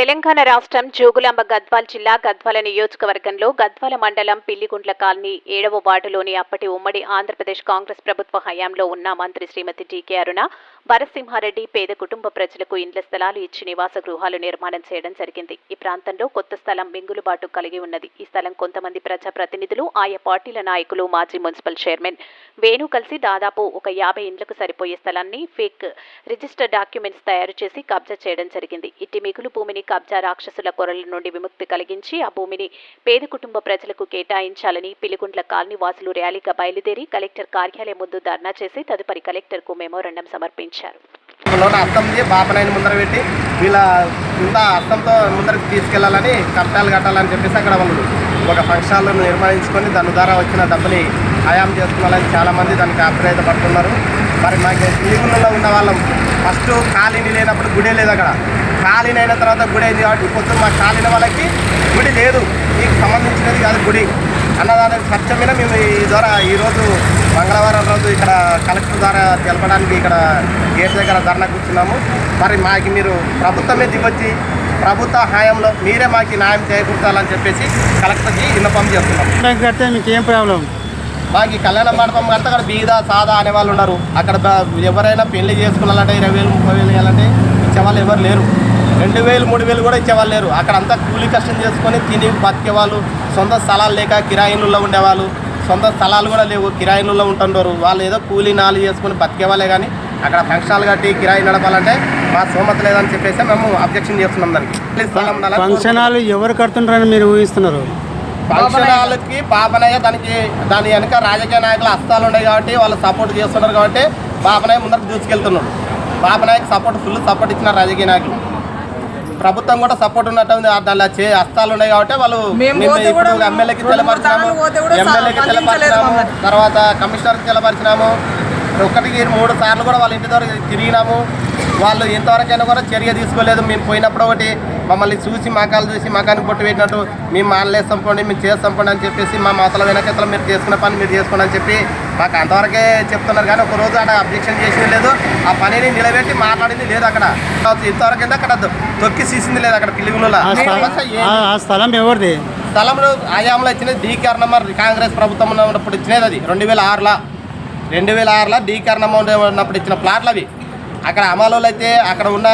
తెలంగాణ రాష్ట్రం జోగులాంబ గద్వాల్ జిల్లా గద్వాల నియోజకవర్గంలో గద్వాల మండలం పిల్లిగుండ్ల కాలనీ ఏడవ వార్డులోని అప్పటి ఉమ్మడి ఆంధ్రప్రదేశ్ కాంగ్రెస్ ప్రభుత్వ హయాంలో ఉన్న మంత్రి శ్రీమతి డీకే అరుణ భరసింహారెడ్డి పేద కుటుంబ ప్రజలకు ఇండ్ల స్థలాలు ఇచ్చి నివాస గృహాలు నిర్మాణం చేయడం జరిగింది. ఈ ప్రాంతంలో కొత్త స్థలం మింగులుబాటు కలిగి ఉన్నది. ఈ స్థలం కొంతమంది ప్రజాప్రతినిధులు ఆయా పార్టీల నాయకులు మాజీ మున్సిపల్ చైర్మన్ వేణు కలిసి దాదాపు ఒక యాభై ఇండ్లకు సరిపోయే స్థలాన్ని ఫేక్ రిజిస్టర్ డాక్యుమెంట్స్ తయారు చేసి కబ్జా చేయడం జరిగింది. ఇట్టి మిగులు భూమిని కబ్జా రాక్షసుల కొరల నుండి విముక్తి కలిగించి ఆ భూమిని పేద కుటుంబ ప్రజలకు కేటాయించాలని పిలిగుండ్ల కాలనీ వాసులు ర్యాలీగా బయలుదేరి కలెక్టర్ కార్యాలయం ముందు ధర్నా చేసి తదుపరి కలెక్టర్కు మెమోరండం సమర్పించారు. అర్థం బాపనాయని ముందర పెట్టి వీళ్ళ ఇంత అర్థంతో ముందరికి తీసుకెళ్ళాలని కట్టాలు కట్టాలని చెప్పేసి అక్కడ వాళ్ళు ఒక ఫంక్షన్ హాల్ నిర్మాణించుకొని దాని ద్వారా వచ్చిన డబ్బుని హయాం చేసుకోవాలని చాలామంది దానికి ఆశ్రయపడుతున్నారు మరి మాకు తిరుగులలో ఉన్న వాళ్ళం. ఫస్ట్ ఖాళీని లేనప్పుడు గుడే లేదు అక్కడ. ఖాళీని అయిన తర్వాత గుడి అయింది కాబట్టి పొద్దున మా ఖాళీన వాళ్ళకి గుడి లేదు. మీకు సంబంధించినది కాదు గుడి. అన్నదాని ఖర్చు మీద మేము ఈ ద్వారా ఈరోజు మంగళవారం రోజు ఇక్కడ కలెక్టర్ ద్వారా తెలపడానికి ఇక్కడ గేట్ దగ్గర ధర్నా కూర్చున్నాము. మరి మాకు మీరు ప్రభుత్వమే దిగొచ్చి ప్రభుత్వ హాయంలో మీరే మాకు న్యాయం చేకూర్చాలని చెప్పేసి కలెక్టర్కి విన్నపం చేస్తున్నాం కడితే మీకు ఏం ప్రాబ్లం? మాకు ఈ కళ్యాణ మండపం కడితే అక్కడ బీద సాదా అనే వాళ్ళు ఉన్నారు. అక్కడ ఎవరైనా పెళ్ళి చేసుకోవాలంటే ఇరవై వేలు ముప్పై వేలు ఇవ్వాలంటే ఇచ్చేవాళ్ళు ఎవరు లేరు. రెండు వేలు మూడు వేలు కూడా ఇచ్చేవాళ్ళు లేరు. అక్కడ అంతా కూలి కష్టం చేసుకొని తిని బతికేవాళ్ళు సొంత స్థలాలు లేక కిరాయిన్లలో ఉండేవాళ్ళు సొంత స్థలాలు కూడా లేవు కిరాయిన్లలో ఉంటుండరు. వాళ్ళు ఏదో కూలీ నాలు చేసుకొని బతికేవాళ్ళే కానీ అక్కడ ఫంక్షన్లు కట్టి కిరాయి నడపాలంటే మా సోమత లేదని చెప్పేసి మేము అబ్జెక్షన్ చేస్తున్నాం దానికి. ఫంక్షన్ హాల్ ఎవరు కడుతుంటారని మీరు ఊహిస్తున్నారు? ఫంక్షన్ హాల్కి బాబనయ్య దానికి దాని వెనక రాజకీయ నాయకుల హస్తాలు ఉన్నాయి కాబట్టి వాళ్ళు సపోర్ట్ చేస్తున్నారు కాబట్టి బాబనయ్య ముందరకు దూసుకెళ్తున్నాడు బాబనయ్యకి సపోర్ట్ ఫుల్ సపోర్ట్ ఇచ్చిన రాజకీయ నాయకులు ప్రభుత్వం కూడా సపోర్ట్ ఉన్నట్టు ఉంది. దానిలో చే హస్తాలు ఉన్నాయి కాబట్టి వాళ్ళు ఇప్పుడు ఎమ్మెల్యేకి తెలపరిచినాము ఎమ్మెల్యేకి తెలపరిచినాము. తర్వాత కమిషనర్కి తెలపరిచినాము ఒకటికి మూడు సార్లు కూడా వాళ్ళ ఇంటి దగ్గర తిరిగినాము వాళ్ళు ఎంతవరకైనా కూడా చర్య తీసుకోలేదు. మేము పోయినప్పుడు ఒకటి మమ్మల్ని చూసి మకాలు చూసి మకానికి పొట్టు పెట్టినట్టు మేము మానలేస్తాం పోండి మేము చేస్తాం పోండి అని చెప్పేసి మా మాతల వెనకతల మీరు చేసుకున్న పని మీరు చేసుకోండి అని చెప్పి మాకు అంతవరకే చెప్తున్నారు. కానీ ఒక రోజు అక్కడ అబ్జెక్షన్ చేసింది లేదు. ఆ పనిని నిలబెట్టి మాట్లాడింది లేదు అక్కడ. ఇంతవరకు అయితే అక్కడ తొక్కి సీసింది లేదు అక్కడ పిల్లిగులలో ఆ స్థలం ఎవరిది? స్థలంలో ఆయాంలో ఇచ్చినది డీకేఆర్ నెంబర్ కాంగ్రెస్ ప్రభుత్వం ఉన్నప్పుడు ఇచ్చినది అది. రెండు వేల ఆరులో. రెండు వేల ఆరులో డీకేఆర్ నెంబర్ ఉన్నప్పుడు ఇచ్చిన ప్లాట్లు అవి. అక్కడ అమలోలు అయితే అక్కడ ఉన్న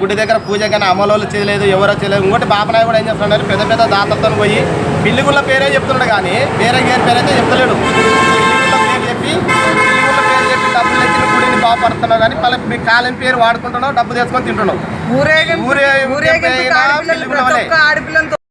గుడి దగ్గర పూజ కానీ అమలోలు చేయలేదు ఎవరో చేయలేదు. ఇంకోటి బాపనాయ కూడా ఏం చేస్తున్నాడు పెద్ద పెద్ద దాతలతో పోయి పిల్లిగుళ్ళ పేరే చెప్తున్నాడు కానీ వేరే గేర్ పేరు అయితే చెప్తలేడు. పిల్లిగుళ్ళ పేరు చెప్పి పిల్లిగుళ్ళ పేరు చెప్పి డబ్బులు గుడిని బాగుపడుతున్నావు కానీ మళ్ళీ మీ కాలం పేరు వాడుకుంటున్నావు డబ్బు తెచ్చుకొని తింటున్నావు. ఊరేగింపు ఊరే-